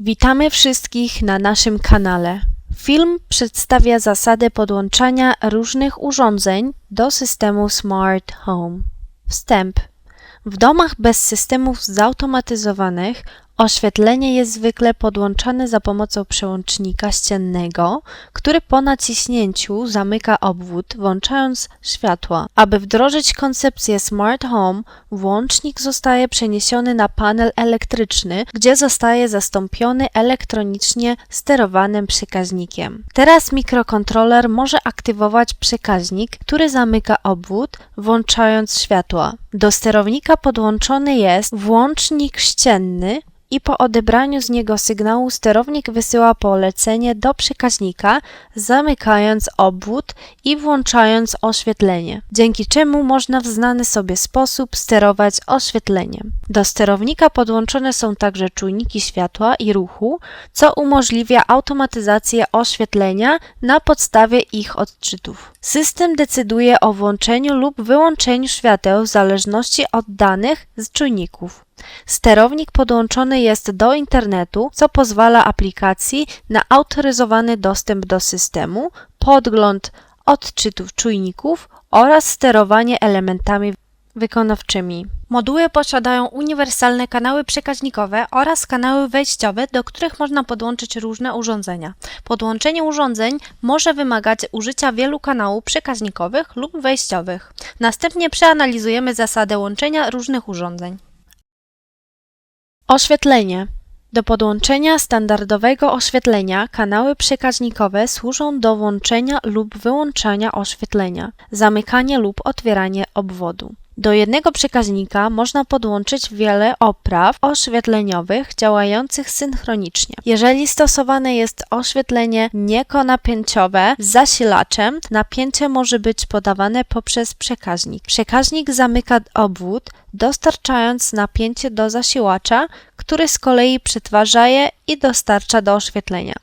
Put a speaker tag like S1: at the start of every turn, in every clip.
S1: Witamy wszystkich na naszym kanale. Film przedstawia zasady podłączania różnych urządzeń do systemu Smart Home. Wstęp. W domach bez systemów zautomatyzowanych oświetlenie jest zwykle podłączane za pomocą przełącznika ściennego, który po naciśnięciu zamyka obwód, włączając światła. Aby wdrożyć koncepcję Smart Home, włącznik zostaje przeniesiony na panel elektryczny, gdzie zostaje zastąpiony elektronicznie sterowanym przekaźnikiem. Teraz mikrokontroler może aktywować przekaźnik, który zamyka obwód, włączając światła. Do sterownika podłączony jest włącznik ścienny, i po odebraniu z niego sygnału sterownik wysyła polecenie do przekaźnika, zamykając obwód i włączając oświetlenie, dzięki czemu można w znany sobie sposób sterować oświetleniem. Do sterownika podłączone są także czujniki światła i ruchu, co umożliwia automatyzację oświetlenia na podstawie ich odczytów. System decyduje o włączeniu lub wyłączeniu świateł w zależności od danych z czujników. Sterownik podłączony jest do internetu, co pozwala aplikacji na autoryzowany dostęp do systemu, podgląd odczytów czujników oraz sterowanie elementami wykonawczymi. Moduły posiadają uniwersalne kanały przekaźnikowe oraz kanały wejściowe, do których można podłączyć różne urządzenia. Podłączenie urządzeń może wymagać użycia wielu kanałów przekaźnikowych lub wejściowych. Następnie przeanalizujemy zasadę łączenia różnych urządzeń. Oświetlenie. Do podłączenia standardowego oświetlenia kanały przekaźnikowe służą do włączenia lub wyłączania oświetlenia, zamykania lub otwierania obwodu. Do jednego przekaźnika można podłączyć wiele opraw oświetleniowych działających synchronicznie. Jeżeli stosowane jest oświetlenie niekonapięciowe z zasilaczem, napięcie może być podawane poprzez przekaźnik. Przekaźnik zamyka obwód, dostarczając napięcie do zasilacza, który z kolei przetwarza je i dostarcza do oświetlenia.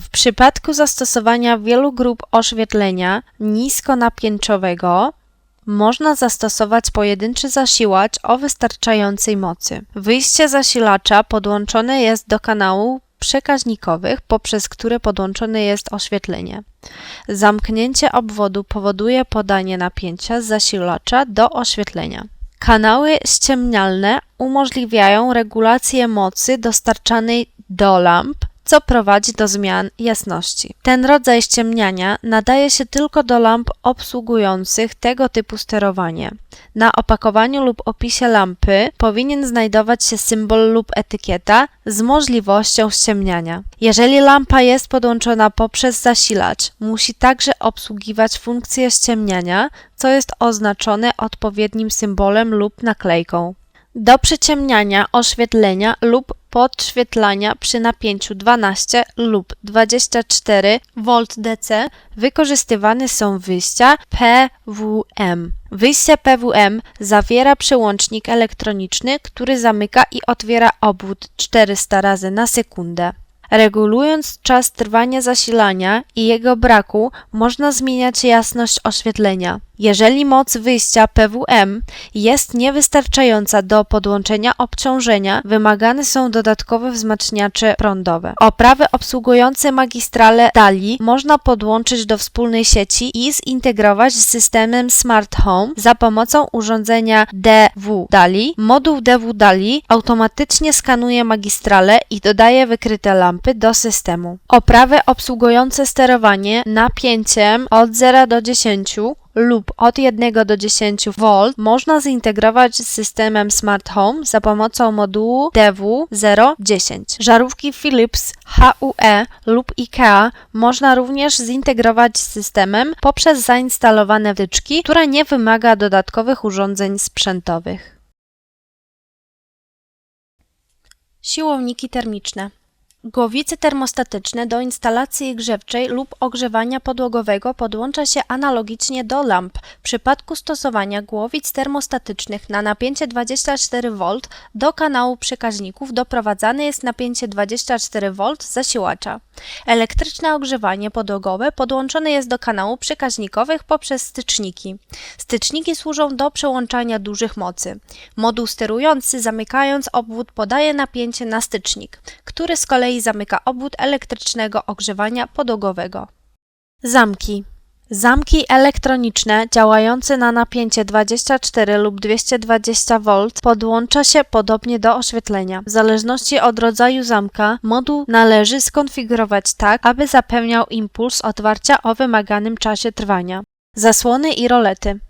S1: W przypadku zastosowania wielu grup oświetlenia niskonapięciowego można zastosować pojedynczy zasilacz o wystarczającej mocy. Wyjście zasilacza podłączone jest do kanałów przekaźnikowych, poprzez które podłączone jest oświetlenie. Zamknięcie obwodu powoduje podanie napięcia z zasilacza do oświetlenia. Kanały ściemnialne umożliwiają regulację mocy dostarczanej do lamp co prowadzi do zmian jasności. Ten rodzaj ściemniania nadaje się tylko do lamp obsługujących tego typu sterowanie. Na opakowaniu lub opisie lampy powinien znajdować się symbol lub etykieta z możliwością ściemniania. Jeżeli lampa jest podłączona poprzez zasilacz, musi także obsługiwać funkcję ściemniania, co jest oznaczone odpowiednim symbolem lub naklejką. Do przyciemniania oświetlenia lub podświetlania przy napięciu 12 lub 24 V DC wykorzystywane są wyjścia PWM. Wyjście PWM zawiera przełącznik elektroniczny, który zamyka i otwiera obwód 400 razy na sekundę. Regulując czas trwania zasilania i jego braku, można zmieniać jasność oświetlenia. Jeżeli moc wyjścia PWM jest niewystarczająca do podłączenia obciążenia, wymagane są dodatkowe wzmacniacze prądowe. Oprawy obsługujące magistrale DALI można podłączyć do wspólnej sieci i zintegrować z systemem Smart Home za pomocą urządzenia DW DALI. Moduł DW DALI automatycznie skanuje magistrale i dodaje wykryte lampy do systemu. Oprawy obsługujące sterowanie napięciem od 0 do 10 lub od 1 do 10 V można zintegrować z systemem Smart Home za pomocą modułu DW010. Żarówki Philips HUE lub IKEA można również zintegrować z systemem poprzez zainstalowane wtyczki, które nie wymaga dodatkowych urządzeń sprzętowych. Siłowniki termiczne Głowice termostatyczne do instalacji grzewczej lub ogrzewania podłogowego podłącza się analogicznie do lamp. W przypadku stosowania głowic termostatycznych na napięcie 24V do kanału przekaźników doprowadzane jest napięcie 24V zasilacza. Elektryczne ogrzewanie podłogowe podłączone jest do kanału przekaźnikowych poprzez styczniki. Styczniki służą do przełączania dużych mocy. Moduł sterujący zamykając obwód podaje napięcie na stycznik, który z kolei zamyka obwód elektrycznego ogrzewania podłogowego. Zamki. Zamki elektroniczne działające na napięcie 24 lub 220 V podłącza się podobnie do oświetlenia. W zależności od rodzaju zamka, moduł należy skonfigurować tak, aby zapewniał impuls otwarcia o wymaganym czasie trwania. Zasłony i rolety.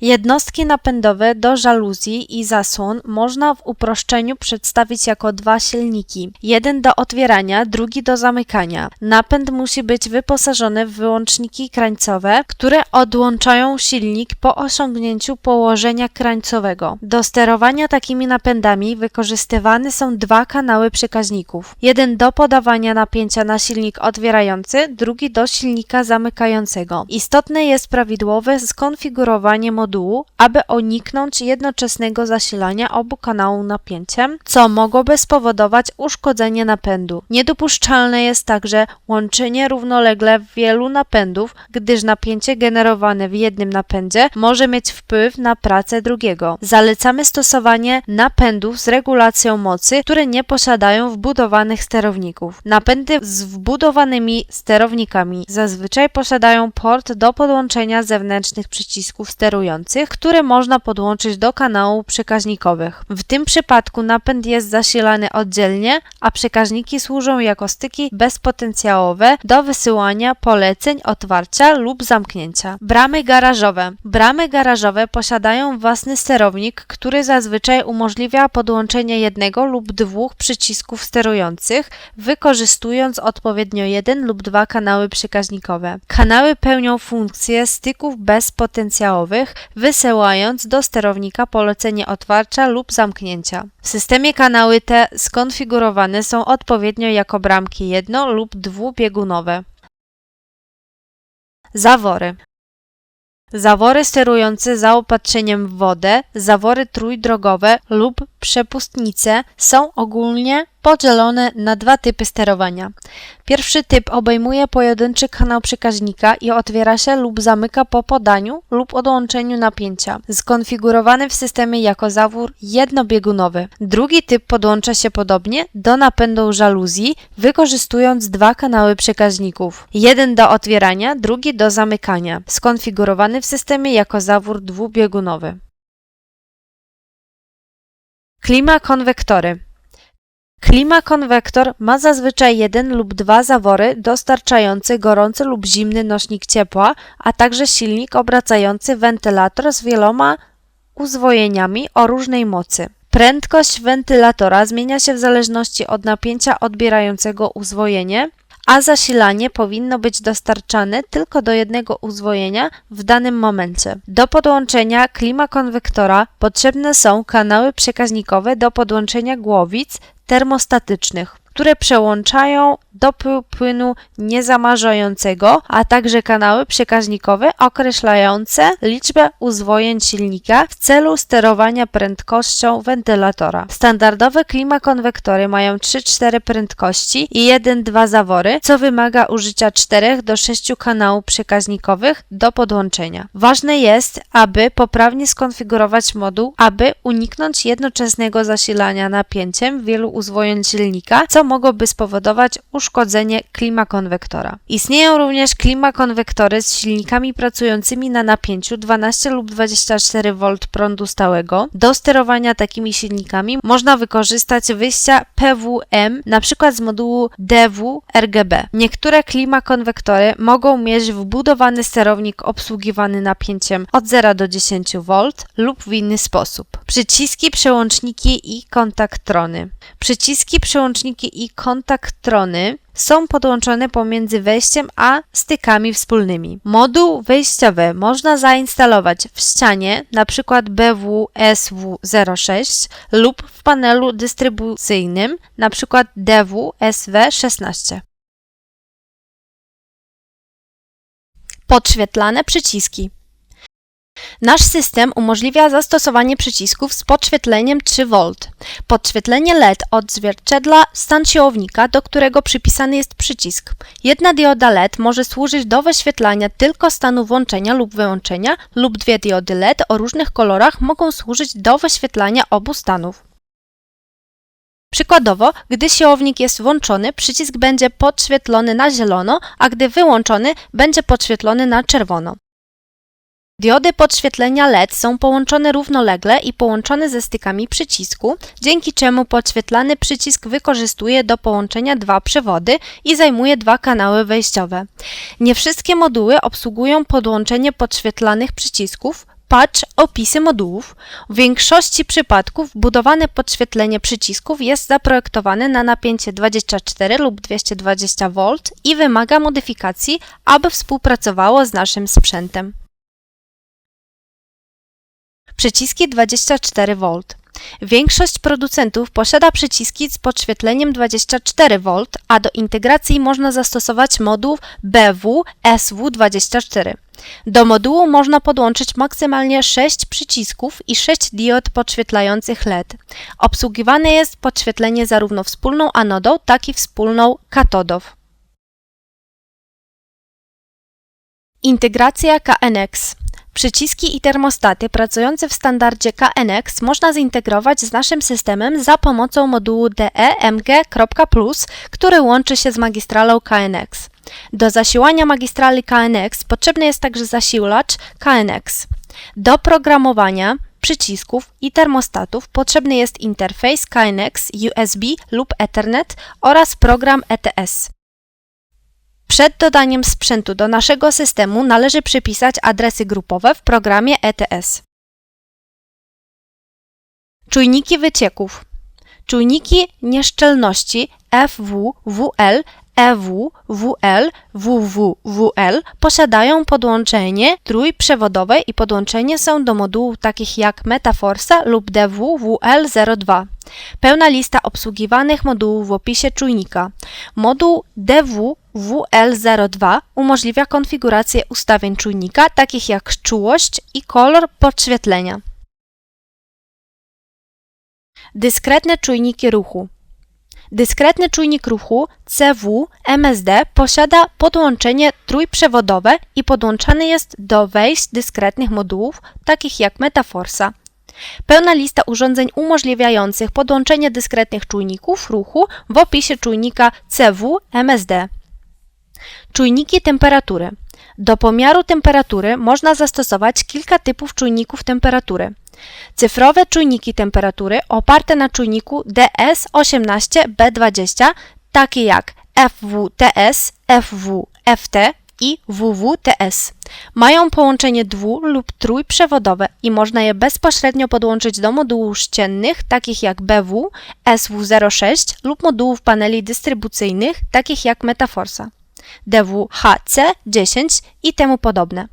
S1: Jednostki napędowe do żaluzji i zasłon można w uproszczeniu przedstawić jako dwa silniki. Jeden do otwierania, drugi do zamykania. Napęd musi być wyposażony w wyłączniki krańcowe, które odłączają silnik po osiągnięciu położenia krańcowego. Do sterowania takimi napędami wykorzystywane są dwa kanały przekaźników. Jeden do podawania napięcia na silnik otwierający, drugi do silnika zamykającego. Istotne jest prawidłowe skonfigurowanie modułu, aby uniknąć jednoczesnego zasilania obu kanałów napięciem, co mogłoby spowodować uszkodzenie napędu. Niedopuszczalne jest także łączenie równolegle wielu napędów, gdyż napięcie generowane w jednym napędzie może mieć wpływ na pracę drugiego. Zalecamy stosowanie napędów z regulacją mocy, które nie posiadają wbudowanych sterowników. Napędy z wbudowanymi sterownikami zazwyczaj posiadają port do podłączenia zewnętrznych przycisków sterujących, które można podłączyć do kanałów przekaźnikowych. W tym przypadku napęd jest zasilany oddzielnie, a przekaźniki służą jako styki bezpotencjałowe do wysyłania poleceń otwarcia lub zamknięcia. Bramy garażowe. Bramy garażowe posiadają własny sterownik, który zazwyczaj umożliwia podłączenie jednego lub dwóch przycisków sterujących, wykorzystując odpowiednio jeden lub dwa kanały przekaźnikowe. Kanały pełnią funkcję styków bezpotencjałowych, wysyłając do sterownika polecenie otwarcia lub zamknięcia. W systemie kanały te skonfigurowane są odpowiednio jako bramki jedno- lub dwubiegunowe. Zawory. Zawory sterujące zaopatrzeniem w wodę, zawory trójdrogowe lub przepustnice są ogólnie podzielone na dwa typy sterowania. Pierwszy typ obejmuje pojedynczy kanał przekaźnika i otwiera się lub zamyka po podaniu lub odłączeniu napięcia, skonfigurowany w systemie jako zawór jednobiegunowy. Drugi typ podłącza się podobnie do napędu żaluzji, wykorzystując dwa kanały przekaźników. Jeden do otwierania, drugi do zamykania, skonfigurowany w systemie jako zawór dwubiegunowy. Klimakonwektory. Klimakonwektor ma zazwyczaj jeden lub dwa zawory dostarczające gorący lub zimny nośnik ciepła, a także silnik obracający wentylator z wieloma uzwojeniami o różnej mocy. Prędkość wentylatora zmienia się w zależności od napięcia odbierającego uzwojenie, a zasilanie powinno być dostarczane tylko do jednego uzwojenia w danym momencie. Do podłączenia klimakonwektora potrzebne są kanały przekaźnikowe do podłączenia głowic termostatycznych, które przełączają dopływ płynu niezamarzającego, a także kanały przekaźnikowe określające liczbę uzwojeń silnika w celu sterowania prędkością wentylatora. Standardowe klimakonwektory mają 3-4 prędkości i 1-2 zawory, co wymaga użycia 4 do 6 kanałów przekaźnikowych do podłączenia. Ważne jest, aby poprawnie skonfigurować moduł, aby uniknąć jednoczesnego zasilania napięciem wielu uzwojeń silnika, co mogłoby spowodować uszkodzenie klimakonwektora. Istnieją również klimakonwektory z silnikami pracującymi na napięciu 12 lub 24 V prądu stałego. Do sterowania takimi silnikami można wykorzystać wyjścia PWM, np. z modułu DW RGB. Niektóre klimakonwektory mogą mieć wbudowany sterownik obsługiwany napięciem od 0 do 10 V lub w inny sposób. Przyciski, przełączniki i kontaktrony. Przyciski, przełączniki i kontaktrony są podłączone pomiędzy wejściem a stykami wspólnymi. Moduł wejściowy można zainstalować w ścianie, np. BW-SV06 lub w panelu dystrybucyjnym, np. DW-SV16. Podświetlane przyciski. Nasz system umożliwia zastosowanie przycisków z podświetleniem 3V. Podświetlenie LED odzwierciedla stan siłownika, do którego przypisany jest przycisk. Jedna dioda LED może służyć do wyświetlania tylko stanu włączenia lub wyłączenia lub dwie diody LED o różnych kolorach mogą służyć do wyświetlania obu stanów. Przykładowo, gdy siłownik jest włączony, przycisk będzie podświetlony na zielono, a gdy wyłączony, będzie podświetlony na czerwono. Diody podświetlenia LED są połączone równolegle i połączone ze stykami przycisku, dzięki czemu podświetlany przycisk wykorzystuje do połączenia dwa przewody i zajmuje dwa kanały wejściowe. Nie wszystkie moduły obsługują podłączenie podświetlanych przycisków, patrz opisy modułów. W większości przypadków budowane podświetlenie przycisków jest zaprojektowane na napięcie 24 lub 220 V i wymaga modyfikacji, aby współpracowało z naszym sprzętem. Przyciski 24V. Większość producentów posiada przyciski z podświetleniem 24V, a do integracji można zastosować moduł BW SV24. Do modułu można podłączyć maksymalnie 6 przycisków i 6 diod podświetlających LED. Obsługiwane jest podświetlenie zarówno wspólną anodą, jak i wspólną katodą. Integracja KNX Przyciski i termostaty pracujące w standardzie KNX można zintegrować z naszym systemem za pomocą modułu DEMG.plus, który łączy się z magistralą KNX. Do zasilania magistrali KNX potrzebny jest także zasilacz KNX. Do programowania przycisków i termostatów potrzebny jest interfejs KNX USB lub Ethernet oraz program ETS. Przed dodaniem sprzętu do naszego systemu należy przypisać adresy grupowe w programie ETS. Czujniki wycieków. Czujniki nieszczelności FW, WL, EW, posiadają podłączenie trójprzewodowe i podłączenie są do modułów takich jak Metaforsa lub DW WL02. Pełna lista obsługiwanych modułów w opisie czujnika. Moduł DW WL02 umożliwia konfigurację ustawień czujnika, takich jak czułość i kolor podświetlenia. Dyskretne czujniki ruchu. Dyskretny czujnik ruchu CW MSD posiada podłączenie trójprzewodowe i podłączany jest do wejść dyskretnych modułów, takich jak Metaforsa. Pełna lista urządzeń umożliwiających podłączenie dyskretnych czujników ruchu w opisie czujnika CW MSD. Czujniki temperatury. Do pomiaru temperatury można zastosować kilka typów czujników temperatury. Cyfrowe czujniki temperatury oparte na czujniku DS18B20, takie jak FWTS, FWFT i WWTS. Mają połączenie dwu- lub trójprzewodowe i można je bezpośrednio podłączyć do modułów ściennych, takich jak BW, SW06 lub modułów paneli dystrybucyjnych, takich jak Metaforsa. DWHC10 i temu podobne.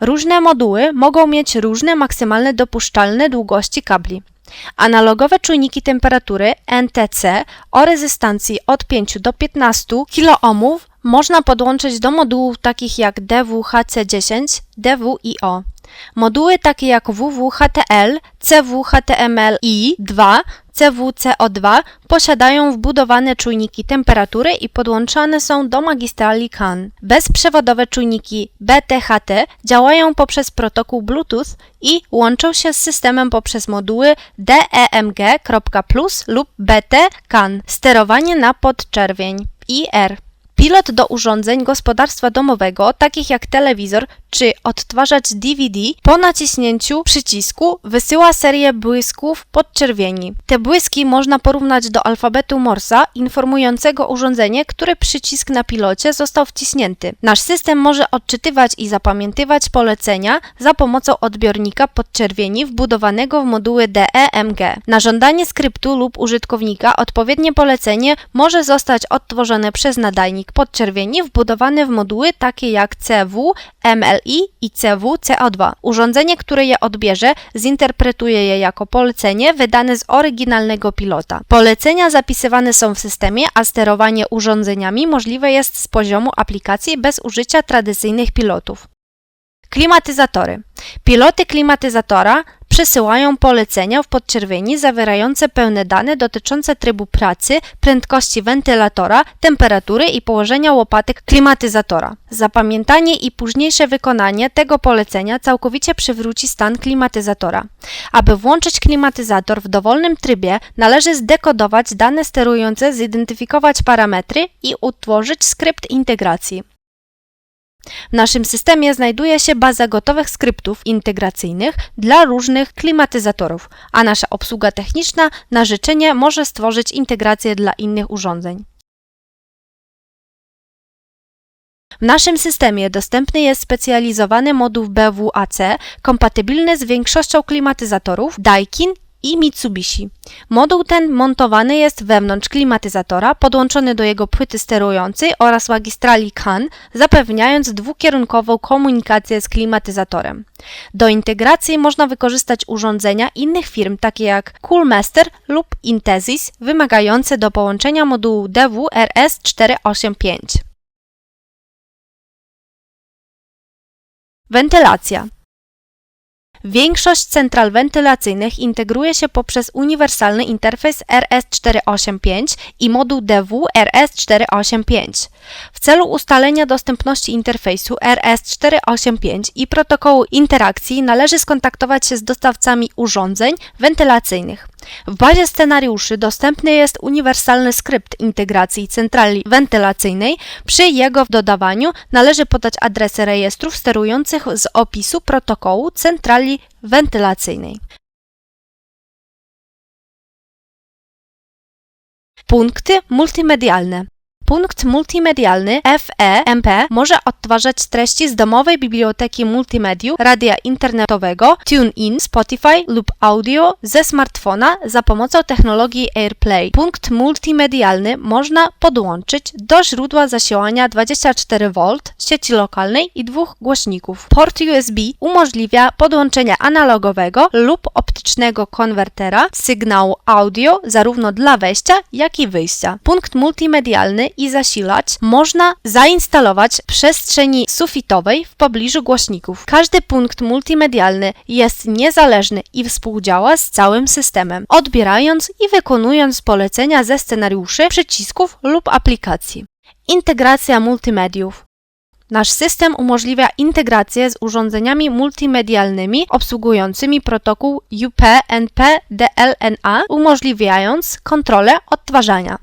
S1: Różne moduły mogą mieć różne maksymalne dopuszczalne długości kabli. Analogowe czujniki temperatury NTC o rezystancji od 5 do 15 kOhm można podłączyć do modułów takich jak DWHC10, DWIO. Moduły takie jak WWHTL, CWHTML-I2, CWCO2 posiadają wbudowane czujniki temperatury i podłączane są do magistrali CAN. Bezprzewodowe czujniki BTHT działają poprzez protokół Bluetooth i łączą się z systemem poprzez moduły DEMG.plus lub BT CAN. Sterowanie na podczerwień IR. Pilot do urządzeń gospodarstwa domowego, takich jak telewizor czy odtwarzacz DVD, po naciśnięciu przycisku wysyła serię błysków podczerwieni. Te błyski można porównać do alfabetu Morsa, informującego urządzenie, które przycisk na pilocie został wciśnięty. Nasz system może odczytywać i zapamiętywać polecenia za pomocą odbiornika podczerwieni wbudowanego w moduły DEMG. Na żądanie skryptu lub użytkownika odpowiednie polecenie może zostać odtworzone przez nadajnik podczerwieni wbudowany w moduły takie jak CW, MLI i CW CO2. Urządzenie, które je odbierze, zinterpretuje je jako polecenie wydane z oryginalnego pilota. Polecenia zapisywane są w systemie, a sterowanie urządzeniami możliwe jest z poziomu aplikacji bez użycia tradycyjnych pilotów. Klimatyzatory. Piloty klimatyzatora przesyłają polecenia w podczerwieni zawierające pełne dane dotyczące trybu pracy, prędkości wentylatora, temperatury i położenia łopatek klimatyzatora. Zapamiętanie i późniejsze wykonanie tego polecenia całkowicie przywróci stan klimatyzatora. Aby włączyć klimatyzator w dowolnym trybie, należy zdekodować dane sterujące, zidentyfikować parametry i utworzyć skrypt integracji. W naszym systemie znajduje się baza gotowych skryptów integracyjnych dla różnych klimatyzatorów, a nasza obsługa techniczna na życzenie może stworzyć integrację dla innych urządzeń. W naszym systemie dostępny jest specjalizowany moduł BWAC, kompatybilny z większością klimatyzatorów Daikin i Mitsubishi. Moduł ten montowany jest wewnątrz klimatyzatora, podłączony do jego płyty sterującej oraz magistrali CAN, zapewniając dwukierunkową komunikację z klimatyzatorem. Do integracji można wykorzystać urządzenia innych firm, takie jak Coolmaster lub Intesis, wymagające do połączenia modułu DW RS485. Wentylacja. Większość central wentylacyjnych integruje się poprzez uniwersalny interfejs RS485 i moduł DW RS485. W celu ustalenia dostępności interfejsu RS485 i protokołu interakcji należy skontaktować się z dostawcami urządzeń wentylacyjnych. W bazie scenariuszy dostępny jest uniwersalny skrypt integracji centrali wentylacyjnej. Przy jego dodawaniu należy podać adresy rejestrów sterujących z opisu protokołu centrali wentylacyjnej. Punkty multimedialne. Punkt multimedialny FEMP może odtwarzać treści z domowej biblioteki multimediów, radia internetowego, TuneIn, Spotify lub audio ze smartfona za pomocą technologii AirPlay. Punkt multimedialny można podłączyć do źródła zasilania 24V sieci lokalnej i dwóch głośników. Port USB umożliwia podłączenie analogowego lub optycznego konwertera sygnału audio zarówno dla wejścia, jak i wyjścia. Punkt multimedialny i zasilacz można zainstalować w przestrzeni sufitowej w pobliżu głośników. Każdy punkt multimedialny jest niezależny i współdziała z całym systemem, odbierając i wykonując polecenia ze scenariuszy, przycisków lub aplikacji. Integracja multimediów. Nasz system umożliwia integrację z urządzeniami multimedialnymi obsługującymi protokół UPnP-DLNA, umożliwiając kontrolę odtwarzania.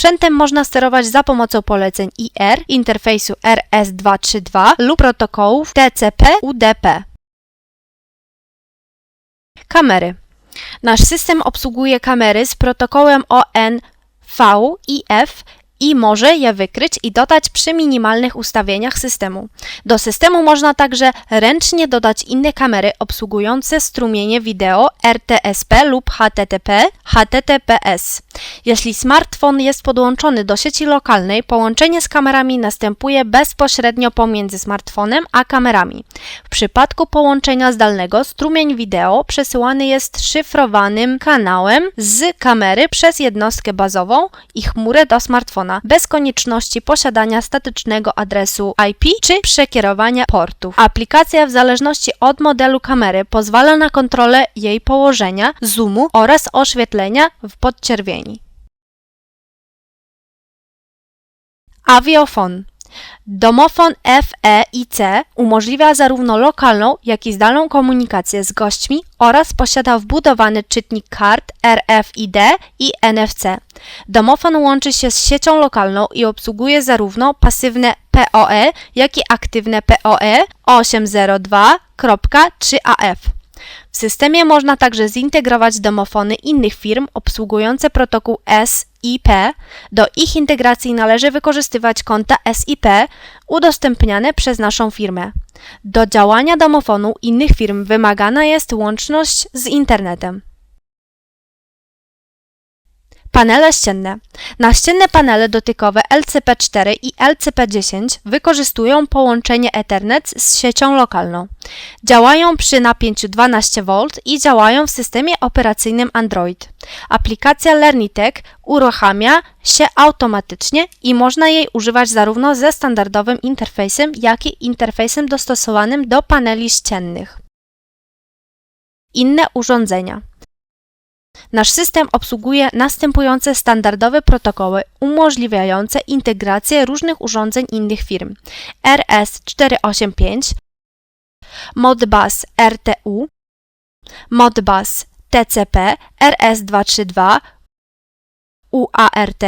S1: Sprzętem można sterować za pomocą poleceń IR, interfejsu RS232 lub protokołów TCP-UDP. Kamery. Nasz system obsługuje kamery z protokołem ONVIF i może je wykryć i dodać przy minimalnych ustawieniach systemu. Do systemu można także ręcznie dodać inne kamery obsługujące strumienie wideo RTSP lub HTTP, HTTPS. Jeśli smartfon jest podłączony do sieci lokalnej, połączenie z kamerami następuje bezpośrednio pomiędzy smartfonem a kamerami. W przypadku połączenia zdalnego strumień wideo przesyłany jest szyfrowanym kanałem z kamery przez jednostkę bazową i chmurę do smartfona bez konieczności posiadania statycznego adresu IP czy przekierowania portów. Aplikacja w zależności od modelu kamery pozwala na kontrolę jej położenia, zoomu oraz oświetlenia w podczerwieni. Aviofon Domofon FE i C umożliwia zarówno lokalną, jak i zdalną komunikację z gośćmi oraz posiada wbudowany czytnik kart RFID i NFC. Domofon łączy się z siecią lokalną i obsługuje zarówno pasywne PoE, jak i aktywne PoE 802.3AF. W systemie można także zintegrować domofony innych firm obsługujące protokół SIP. Do ich integracji należy wykorzystywać konta SIP udostępniane przez naszą firmę. Do działania domofonu innych firm wymagana jest łączność z internetem. Panele ścienne. Naścienne panele dotykowe LCP4 i LCP10 wykorzystują połączenie Ethernet z siecią lokalną. Działają przy napięciu 12V i działają w systemie operacyjnym Android. Aplikacja LearnyTech uruchamia się automatycznie i można jej używać zarówno ze standardowym interfejsem, jak i interfejsem dostosowanym do paneli ściennych. Inne urządzenia. Nasz system obsługuje następujące standardowe protokoły umożliwiające integrację różnych urządzeń innych firm: RS485, Modbus RTU, Modbus TCP, RS232, UART,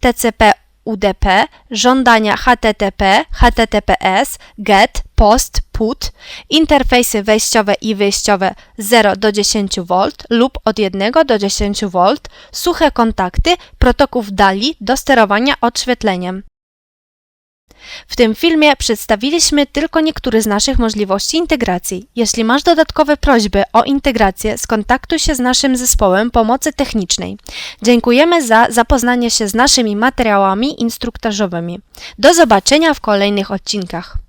S1: TCP UDP, żądania HTTP, HTTPS, GET, POST, PUT, interfejsy wejściowe i wyjściowe 0 do 10 V lub od 1 do 10 V, suche kontakty, protoków DALI do sterowania odświetleniem. W tym filmie przedstawiliśmy tylko niektóre z naszych możliwości integracji. Jeśli masz dodatkowe prośby o integrację, skontaktuj się z naszym zespołem pomocy technicznej. Dziękujemy za zapoznanie się z naszymi materiałami instruktażowymi. Do zobaczenia w kolejnych odcinkach.